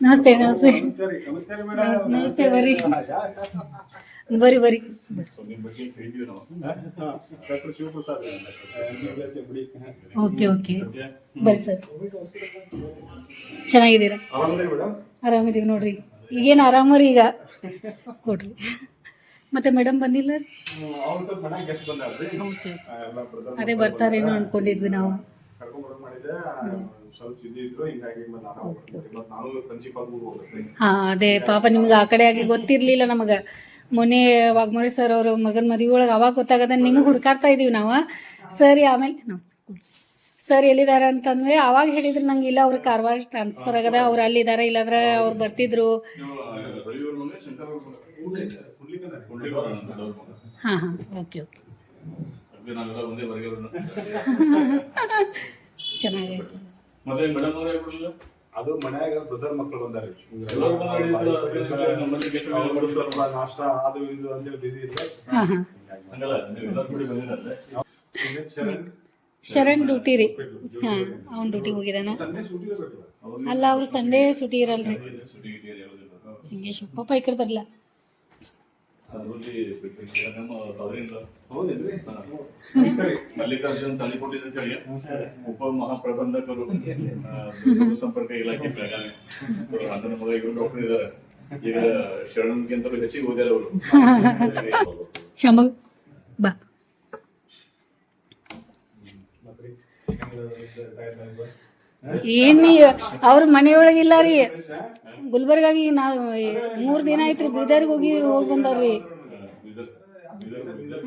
ನಮಸ್ತೆ ನಮಸ್ತೆ. ನಮಸ್ಕಾರ ರೀ, ನಮಸ್ತೆ ಬರ್ರಿ. ಬರಿ ಬರ್ರಿ ಬರ್ರಿ. ಬಗ್ಗೆ ಕೇಳಿದ್ವಿ ನಾವು. Doctor Shivaprasad MBBS MD. Okay okay. ಬರ್ರಿ ಸರ್. ಚೆನ್ನಾಗಿದ್ದೀರಾ? ಆರಾಮಿದೀವಿ ನೋಡ್ರಿ. ಈಗೇನು ಆರಾಮರಿ ಈಗ? ಕೊಡ್ರಿ. ಮತ್ತೆ ಮೇಡಮ್ ಬಂದಿಲ್ಲ? ಅದೇ ಬರ್ತಾರೇನೋ ಅನ್ಕೊಂಡಿದ್ವಿ ನಾವು. ಸ್ವಲ್ಪ ಇದ್ರು ಹಿಂಗಾಗಿ ಮತ್ತೆ ನಾನು ಹೋಗ್ಬಿಟ್ಟೆ. ನಾನು ಹಾ ಅದೇ ಪಾಪ ನಿಮ್ಗೆ ಆ ಕಡೆ ಆಗಿ ಗೊತ್ತಿರ್ಲಿಲ್ಲ ನಮಗೆ. ಮೊನ್ನೆ ವಾಗ್ಮೋರಿ ಸರ್ ಅವರು ಮಗನ ಮದುವೆ ಒಳಗೆ ಅವಾಗ ಗೊತ್ತಾಗದ ನಿಮಗೆ ಹುಡುಕಾಡ್ತಾ ಇದೀವಿ ನಾವು. ಸರಿ ಆಮೇಲೆ ನಮಸ್ತೆ ಸರ್ ಎಲ್ಲಿದಾರ ಅಂತಂದ್ವಿ ಅವಾಗ ಹೇಳಿದ್ರು ನಂಗೆ ಇಲ್ಲ ಅವ್ರ ಕಾರವಾರ ಟ್ರಾನ್ಸ್ಫರ್ ಆಗದ ಅವ್ರು ಅಲ್ಲಿದಾರ ಇಲ್ಲಾಂದ್ರೆ ಅವ್ರು ಬರ್ತಿದ್ರು. ಅಂತ ಹಾ ಹಾ ಓಕೆ ಓಕೆ. ನಾವೆಲ್ಲ ಒಂದೇ ಚೆನ್ನಾಗೈತೆ. ಮತ್ತೆ ಮೇಡಮ್ ಅವರೇ ಬಿಡಲಿಲ್ಲ ಅದು ಮನ್ಯಾಗ ಬ್ರದರ್ ಮಕ್ಕಳು ಬಂದಾರೆ. ಎಲ್ಲರೂ ಬಂದು ನಮ್ಮಲ್ಲಿ get together ಅವ್ರು ಮಾಡೋದು ಸ್ವಲ್ಪ ನಾಷ್ಟ ಅದು ಇದು ಅಂತೇಳಿ ಬಿಸಿ ಇದ್ರೆ ಹಾ ಹಾ. ಹಂಗಲ್ಲ ನೀವು ಎಲ್ಲರೂ ಕೂಡಿ ಬಂದಿರಂತೆ ಶರಣ್. ಶರಣ್ ಡ್ಯೂಟಿ ರೀ. ಹಾ ಅವ್ನ ಡ್ಯೂಟಿ ಹೋಗಿದಾನ ಇರಬೇಕಲ್ಲ ಅಲ್ಲ ಅವ್ರು ಸಂಡೇ ಸುಟಿ ಇರಲ್ರಿ. ಸುಟಿ ಗಿಟಿ ಹೇಳೋದಿಲ್ಲ ಹಿಂಗೆ ಶಪ್ಪ ಈ ಕಡೆ ಬರಲ್ಲ ಅದರಲ್ಲಿ ನಮ್ಮ ಅವರಿಂದ ಹೌದೇನ್ರಿ ನಮಸ್ಕಾರ ರೀ. ಮಲ್ಲಿಕಾರ್ಜುನ್ ತಳಿಕೋಟಿ ಅಂತ ಹೇಳಿ ಉಪ ಮಹಾಪ್ರಬಂಧಕರು ಆ, ಸಂಪರ್ಕ ಇಲಾಖೆ ಬೆಳಗಾವಿ ಅವ್ರ ಅಣ್ಣನ ಮಗ ಇವರು ಡಾಕ್ಟರ್ ಇದ್ದಾರೆ ಈಗ ಶರಣನ್ಗಿಂತಲೂ ಹೆಚ್ಚಿಗೆ ಓದ್ಯಾರ ಅವರು ಶಂಭು ಬಾ ಮತ್ರಿ ಹೆಂಗ್ ಏನಿ ಅವ್ರ ಮನೆಯೊಳಗಿಲ್ಲ ರೀ ಗುಲ್ಬರ್ಗಾಗಿ ನಾವು ಮೂರ್ ದಿನ ಐತ್ರಿ ಬೀದರ್ಗೆ ಹೋಗಿ ಹೋಗಿ ಬಂದವ್ರಿ. ಬೀದರ್ ಬೀದರ್ ಬೀದರ್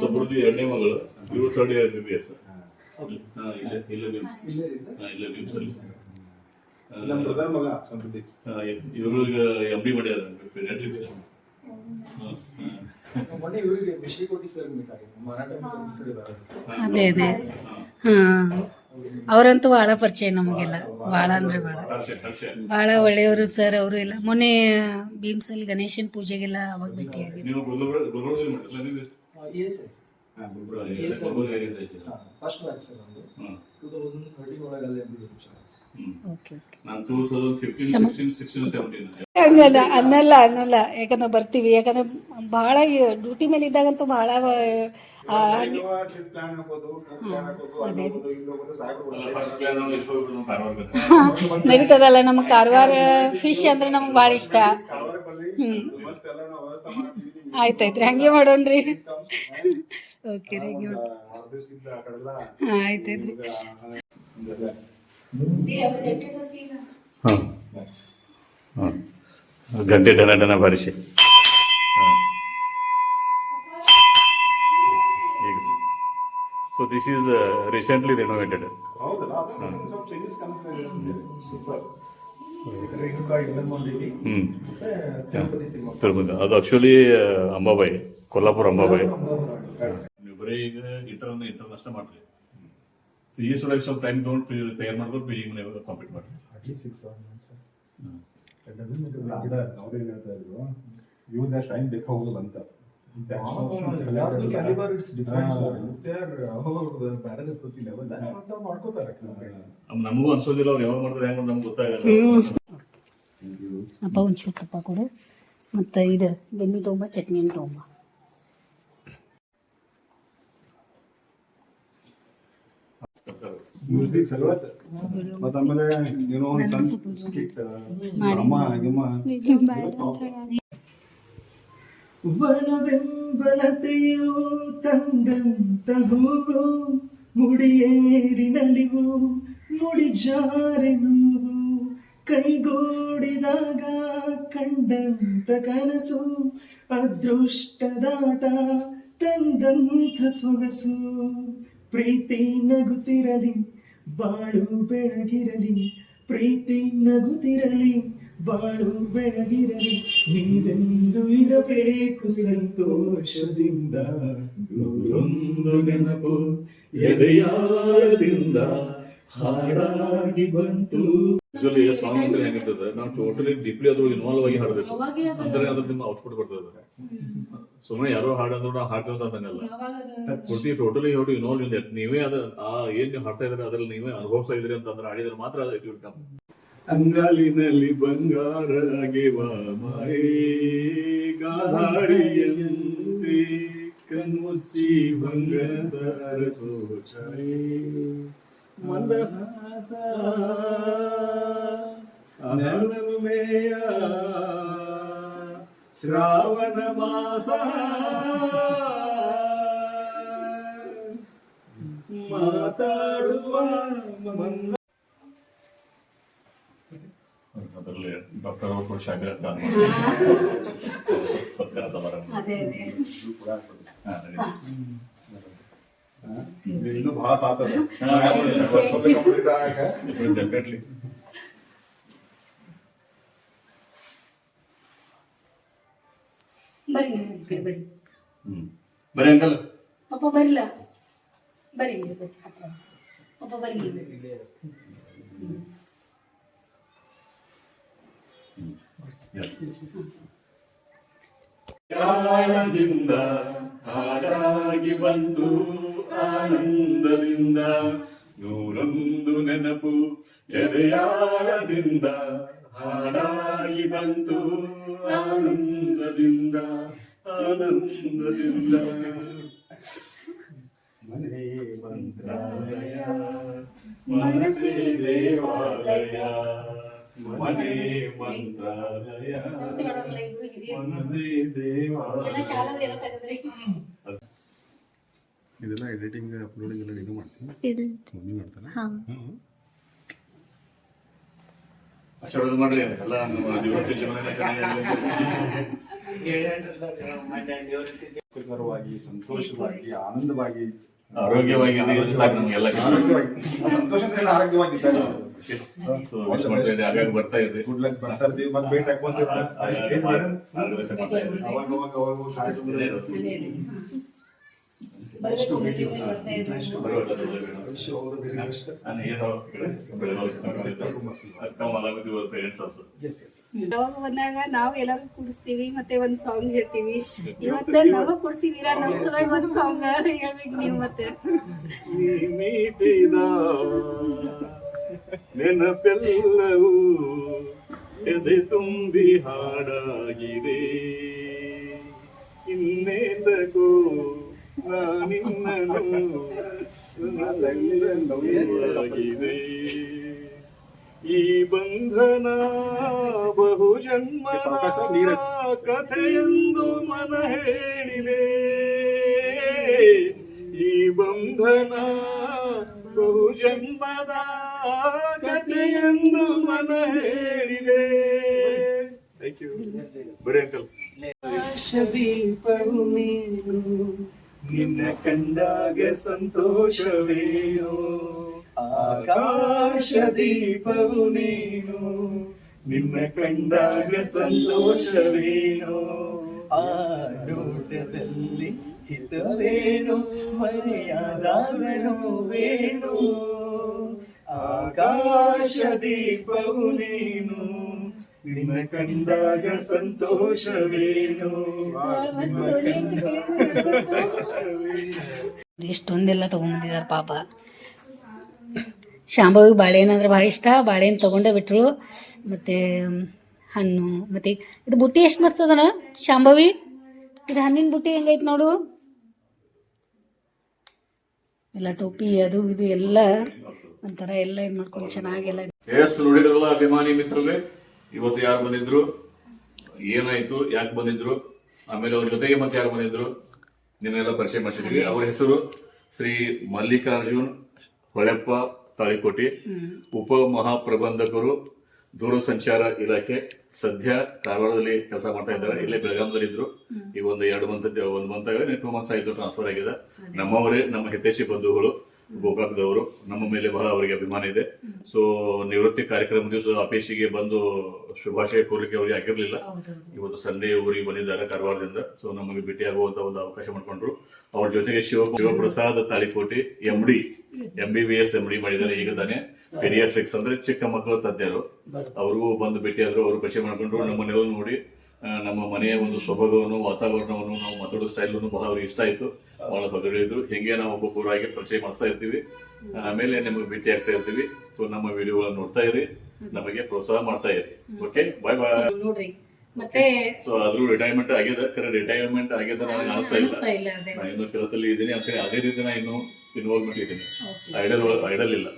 ಸಮೃದ್ಧಿ ಎರಡನೇ ಮಗಳು. ಇವರು third year B B S ಇಲ್ಲೇ ಇಲ್ಲೇ ಇಲ್ಲೇ ಇವರು ಎಂ ಡಿ ಮಾಡ್ಯಾರ ಮೊನ್ನೆ ಇವರಿಗೆ ಸರ್ ಅದೇ ಅದೇ. ಹಾ. ಅವರಂತೂ ಬಹಳ ಪರಿಚಯ ನಮಗೆಲ್ಲ. ಬಹಳ ಅಂದ್ರೆ ಹರ್ಷ ಬಹಳ ಒಳ್ಳೆಯವರು ಸರ್ ಅವರು ಎಲ್ಲ ಮೊನ್ನೆ ಭೀಮ್ಸಲ್ಲಿ ಗಣೇಶನ ಪೂಜೆಗೆಲ್ಲ ಅವಾಗ ಆಗಿದೆ ಫಸ್ಟ್ ಬ್ಯಾಚ್ ಸರ್ ಒಂದು ಹ್ಮ್ ಟೂ ತೌಸಂಡ್ ಥರ್ಟೀನ್ ಒಳಗಲ್ಲೇ ಹ್ಮ್ ಹಂಗಲ್ಲ ಅನ್ನಲ್ಲ ಅನ್ನಲ್ಲ ಯಾಕಂದ್ರೆ ಬರ್ತೀವಿ ಯಾಕಂದ್ರೆ ಬಹಳ ಡ್ಯೂಟಿ ಮೇಲೆ ಇದ್ದಾಗಂತೂ ಬಹಳ ನಡೀತದಲ್ಲ ನಮಗೆ ಕಾರವಾರ ಫಿಶ್ ಅಂದ್ರೆ ನಮ್ಗೆ ಬಹಳ ಇಷ್ಟ ಹ್ಮ್. ಆಯ್ತಾಯ್ತ್ರಿ ಹಂಗೆ ಮಾಡೋಣ್ರಿ. ಓಕೆ ರೀ ಆಯ್ತಾಯ್ತ್ರಿ ಹಾ, ಹಾಂ. ಹಾಂ ಗಂಟೆ ಡನ ಡನ ಬಾರಿಸಿ. So this is recently renovated super. ಹ್ಞೂ ತಿರುಪತಿ ಅದು ಆಕ್ಚುಲಿ ಅಂಬಾಬಾಯಿ ಕೊಲ್ಲಾಪುರ ಅಂಬಾಬಾಯಿ. ನೀವು ಬರೀ ಈಗ ಇಂಟರ್ನ ಇಂಟರ್ನಷ್ಟೇ ಮಾಡ್ರಿ ಈ ಸೊಳಗೆ ಸ್ವಲ್ಪ ಟೈಮ್ ತೊಗೊಂಡು ಪಿ ತಯಾರು ಮಾಡಿದ್ರು ಪಿ ಮನೆ ಕಂಪ್ಲೀಟ್ ಮಾಡಿ ಅಟ್ಲೀಸ್ಟ್ ಸಿಕ್ಸ್ ಸೆವೆನ್ ಸರ್ ಅವ್ರೇನ್ ಹೇಳ್ತಾ ಇದ್ರು ಇವ್ರಿಗೆ ಟೈಮ್ ಬೇಕಾಗೋದಿಲ್ಲ ಅಂತ. ಅವ್ರ ಮಾಡ್ಕೋತಾರೆ ನಮಗೂ ಅನ್ಸೋದಿಲ್ಲ ಅವ್ರು ಯಾವಾಗ ಮಾಡಿದ್ರೆ ಹೆಂಗ್ ನಮ್ಗೆ ಗೊತ್ತಾಗಲ್ಲ. ಅಪ್ಪ ಒಂಚೂರು ತುಪ್ಪ ಕೊಡು. ಮತ್ತು ಇದು ಬೆನ್ನಿ ತೊಗೊಂಬ ಚಟ್ನಿ ತೊಗೊಂಬ ಮ್ಯೂಸಿಕ್ ಸಲುವಾಗಿ? ಮತ್ತ ಆಮೇಲೆ ಏನೋ ಒಂದು ಸಣ್ಣ ಸ್ಕಿಟ್ ಅಮ್ಮ ಗಿಮ್ಮ ವನವೆಂಬಲತೆಯು ತಂದಂತ ಹೂವು ಮುಡಿಯೇರಿನಲಿವು ಮುಡಿಜಾರೆ ನೋವು ಕೈಗೂಡಿದಾಗ ಕಂಡಂತ ಕನಸು ಅದೃಷ್ಟದಾಟ ತಂದಂಥ ಸೊಗಸು. ಪ್ರೀತಿ ನಗುತ್ತಿರಲಿ ಬಾಳು ಬೆಳಗಿರಲಿ ಪ್ರೀತಿ ನಗುತ್ತಿರಲಿ ಬಾಳು ಬೆಳಗಿರಲಿ ನೀವೆಂದು ಇರಬೇಕು ಸಂತೋಷದಿಂದ ನೆನಪು ಎದೆಯಾಳದಿಂದ. ಹಾಡಾಗಿ ಬಂತು. ಯೂಶಲಿ ಸಾಂಗ್ ಅಂದ್ರೆ ಹೆಂಗಿರ್ತದೆ? ನಾವು ಟೋಟಲಿ ಡೀಪ್ಲಿ ಅದು ಇನ್ವಾಲ್ವ್ ಆಗಿ ಹಾಡಬೇಕು. ಅಂದ್ರೆ ಅದ್ರ ನಿಮ್ಮ ಔಟ್ಪುಟ್ ಬರ್ತದೆ ಸುಮ್ಮನೆ ಯಾರೋ ಹಾಡಂದ್ರು ನಾವು ಹಾಡ್ತೀವಿ ಅಂತಂಗಲ್ಲ ಪೂರ್ತಿ ಟೋಟಲಿ ಹೌ ಟು ಇನ್ವಾಲ್ವ್ ಇಲ್ಲ. ದಟ್ ನೀವೇ ಅದ ಆ ಏನ್ ನೀವು ಹಾಡ್ತಾ ಇದ್ರೆ ಅದ್ರಲ್ಲಿ ನೀವೇ ಅನುಭವಿಸ್ತಾ ಇದ್ರಿ ಅಂತಂದ್ರೆ ಹಾಡಿದ್ರೆ ಮಾತ್ರ ಅದು ಇಟ್ ವಿಲ್ ಕಮ್ ಅಂಗಾಲಿನಲ್ಲಿ ಬಂಗಾರ ಮೈ ಮಾಯೇ ಗಾಧಾರಿಯಂತೆ ಕಣ್ಮುಚ್ಚಿ ಬಂಗಾರ ಸೋಚರೆ ಮಂದಹಾಸ ನಲ್ಲುಮೆಯ ಶ್ರಾವಣ ಮಾಸ ಮಾತಾಡುವ ಮಂದ ಅದರಲ್ಲಿ ಡಾಕ್ಟರ್ ಅವರು ಕೂಡ ಶಾಮಿಲ್ ಆಗ್ತಾರೆ ಸತ್ಕಾರ ಸಮಾರಂಭ ಅದೇ. ಅದೇ ಬರಿ ನಡೀಲಿ. ಇನ್ನೂ ಬಹಳ ಸಾತದ ಬರಿ ಬರಿ ಬರಿ ಅಂಕಲ್. ಪಪ್ಪ ಬರಿಲ್ಲ ಬರಿ ನೀವು ಬರಿ. ಯಾಳದಿಂದ ಹಾಡಾಗಿ ಬಂತು. ಆನಂದದಿಂದ ನೂರೊಂದು ನೆನಪು ಎದೆಯಾಳದಿಂದ ಹಾಡಾಗಿ ಬಂತು. ಆನಂದದಿಂದ ಆನಂದದಿಂದ. ಮನೆ ಮಂತ್ರಾಲಯ ಮನಸ್ಸೇ ದೇವಾಲಯ ಮನೆ ಮಂತ್ರಾಲಯ ಮನಸ್ಸೇ ದೇವಾಲಯ. ಇದೆಲ್ಲ ಎಡಿಟಿಂಗ್ ಅಪ್ಲೋಡಿಂಗ್ ಎಲ್ಲ ಇದು ಮಾಡ್ತೀನಿ. ಮಮ್ಮಿ ಮಾಡ್ತಾನೆ. ಆಶೀರ್ವಾದ ಮಾಡ್ರಿ ಎಲ್ಲ ನಮ್ಮ ದಿವಸ ಜೀವನ ಸುಖಕರವಾಗಿ ಸಂತೋಷವಾಗಿ ಆನಂದವಾಗಿ. ಆರೋಗ್ಯವಾಗಿ ಸಾಕು ನಮ್ಗೆಲ್ಲ ಸಂತೋಷದಿಂದ ಆರೋಗ್ಯವಾಗಿದ್ದಾರೆ ಬರ್ತಾ ಇದೆ ಗುಡ್ ಲಕ್ ಬರ್ತಾ ಇರ್ತೀವಿ ಮತ್ತೆ ಭೇಟಿ ನಾನು along with your parents also. ಯಾವಾಗ ಬಂದಾಗ ನಾವು ಎಲ್ಲರೂ ಕುಡಿಸ್ತೀವಿ ಮತ್ತೆ ಒಂದ್ ಸಾಂಗ್ ಹೇಳ್ತೀವಿ. ಇವತ್ತ ನಮಗ್ ಕುಡಿಸಿದೀರಾ ನಮ್ ಸಲುವಾಗಿ ಒಂದ್ ಸಾಂಗ್ ಹೇಳ್ಬೇಕು ನೀವು ಮತ್ತೆ. ನೀ ಮೀಟಿದ ನೆನಪೆಲ್ಲವೂ ಎದೆ ತುಂಬಿ ಹಾಡಾಗಿದೆ. ಇನ್ನೇಂದಕೋ ನಾನಿನ್ನನು ಆಗಿದೆ ಈ ಬಂಧನ ಬಹು ಜನ್ಮದ ಕಥೆಯೆಂದು ಮನ ಹೇಳಿದೆ. ಈ ಬಂಧನ ಬಹು ಜನ್ಮದ ಕಥೆಯೆಂದು ಮನ ಹೇಳಿದೆ. ಥ್ಯಾಂಕ್ ಯು ಬರೀ ಅಂಕಲ್. ದೀಪವು ನಿನ್ನ ಕಂಡಾಗ ಸಂತೋಷವೇನು? ಆಕಾಶ ದೀಪವು ನೀನು. ನಿನ್ನ ಕಂಡಾಗ ಸಂತೋಷವೇನು? ಆ ನೋಟದಲ್ಲಿ ಹಿತವೇನು? ಮರೆಯಾದಾಗ ವೇಣು. ಆಕಾಶ ದೀಪವು ನೀನು. ನಿನ್ನ ಕಂಡಾಗ ಸಂತೋಷವೇನು? ಇಷ್ಟೊಂದೆಲ್ಲ ತಗೊಂಡಿದಾರ ಪಾಪ. ಶಾಂಭವಿ ಬಾಳೆಹಣ್ಣು ಅಂದ್ರೆ ಭಾಳ ಇಷ್ಟ ಬಾಳೆಹಣ್ಣು ತಗೊಂಡೇ ಬಿಟ್ರು. ಮತ್ತೆ ಹಣ್ಣು ಮತ್ತೆ ಇದು ಬುಟ್ಟಿ ಎಷ್ಟು ಮಸ್ತ್ ಅದನ ಶಾಂಭವಿ? ಇದು ಹಣ್ಣಿನ ಬುಟ್ಟಿ ಹೆಂಗೈತೆ ನೋಡು. ಎಲ್ಲ ಟೋಪಿ ಅದು ಇದು ಎಲ್ಲ ಒಂಥರ ಎಲ್ಲ ಇದು ಮಾಡ್ಕೊಂಡು ಚೆನ್ನಾಗೆಲ್ಲ ಎಸ್ ನೋಡಿದ್ರಲ್ಲ ಅಭಿಮಾನಿ ಮಿತ್ರರೇ ಇವತ್ತು ಯಾರು ಬಂದಿದ್ರು? ಏನಾಯ್ತು? ಯಾಕೆ ಬಂದಿದ್ರು? ಆಮೇಲೆ ಅವ್ರ ಜೊತೆಗೆ ಮತ್ತೆ ಯಾರು ಬಂದಿದ್ರು? ನಿನ್ನೆಲ್ಲ ಪರಿಚಯ ಮಾಡಿಸಿದ್ವಿ. ಅವ್ರ ಹೆಸರು ಶ್ರೀ ಮಲ್ಲಿಕಾರ್ಜುನ್ ಹೊಳೆಪ್ಪ ತಾಳಿಕೋಟಿ. ಉಪ ಮಹಾಪ್ರಬಂಧಕರು ದೂರಸಂಚಾರ ಇಲಾಖೆ. ಸದ್ಯ ಕಾರವಾರದಲ್ಲಿ ಕೆಲಸ ಮಾಡ್ತಾ ಇದ್ದಾರೆ. ಇಲ್ಲೇ ಬೆಳಗಾಮದಲ್ಲಿ ಇದ್ರು. ಈಗ ಒಂದು ಎರಡು ಮಂತ್ ಒಂದು ಮಂತ್ ಟೂ ಮಂತ್ಸ್ ಆಯ್ತು ಟ್ರಾನ್ಸ್ಫರ್ ಆಗಿದೆ. ನಮ್ಮವರೇ ನಮ್ಮ ಹಿತೈಷಿ ಬಂಧುಗಳು. ಗೋಕಾಕ್ದವರು ನಮ್ಮ ಮೇಲೆ ಬಹಳ ಅವರಿಗೆ ಅಭಿಮಾನ ಇದೆ. ಸೊ ನಿವೃತ್ತಿ ಕಾರ್ಯಕ್ರಮ ದಿವಸ ಅಪೇಶಿಗೆ ಬಂದು ಶುಭಾಶಯ ಕೋರ್ಲಿಕ್ಕೆ ಅವರಿಗೆ ಆಗಿರಲಿಲ್ಲ. ಇವತ್ತು ಸಂಡೇ ಊರಿಗೆ ಬಂದಿದ್ದಾರೆ ಕಾರವಾರದಿಂದ. ಸೊ ನಮಗೆ ಭೇಟಿಯಾಗುವಂತ ಒಂದು ಅವಕಾಶ ಮಾಡಿಕೊಂಡ್ರು. ಅವ್ರ ಜೊತೆಗೆ Shiv Shivaprasad Talikoti M D M B B S M D ಮಾಡಿದ್ದಾರೆ ಈಗ ತಾನೇ. ಪೆರಿಯಾಟ್ರಿಕ್ಸ್ ಅಂದ್ರೆ ಚಿಕ್ಕ ಮಕ್ಕಳ ತಜ್ಞರು. ಅವ್ರಿಗೂ ಬಂದು ಭೇಟಿಯಾದ್ರು ಅವರು ಪರಿಚಯ ಮಾಡ್ಕೊಂಡ್ರು. ನಮ್ಮ ಮನೆಯವರು ನೋಡಿ ನಮ್ಮ ಮನೆಯ ಒಂದು ಸೊಬಗವನ್ನು ವಾತಾವರಣವನ್ನು ನಾವು ಮಾತಾಡೋ ಸ್ಟೈಲನ್ನು ಬಹಳ ಅವ್ರಿಗೆ ಇಷ್ಟ ಆಯ್ತು. ಬಹಳ ಹೊಗಳಿದ್ರು ಹೆಂಗೆ ನಾವು ಒಬ್ಬೊಬ್ಬರಾಗಿ ಪರಿಚಯ ಮಾಡ್ತಾ ಇರ್ತೀವಿ. ಆಮೇಲೆ ನಿಮಗೆ ಭೇಟಿ ಆಗ್ತಾ ಇರ್ತೀವಿ. ಸೊ ನಮ್ಮ ವಿಡಿಯೋಗಳನ್ನ ನೋಡ್ತಾ ಇರಿ. ನಮಗೆ ಪ್ರೋತ್ಸಾಹ ಮಾಡ್ತಾ ಇರಿ. ಓಕೆ ಬಾಯ್ ಬಾಯ್ ನೋಡ್ರಿ. ಮತ್ತೆ ಸೊ ಆದ್ರೂ ರಿಟೈರ್ಮೆಂಟ್ ಆಗಿದೆ. ಕರೆ ರಿಟೈರ್ಮೆಂಟ್ ಆಗಿದೆ ನನಗೆ ಅನಿಸ್ತಾ ಇಲ್ಲ. ನಾನು ಇನ್ನೂ ಕೆಲಸದಲ್ಲಿ ಇದ್ದೀನಿ ಅಂತ ಅದೇ ರೀತಿ ನಾನು ಇನ್ನೂ ಇನ್ವಾಲ್ವ್ಮೆಂಟ್ ಇದ್ದೀನಿ. ಐಡಲ್ ಐಡಲ್ ಇಲ್ಲ.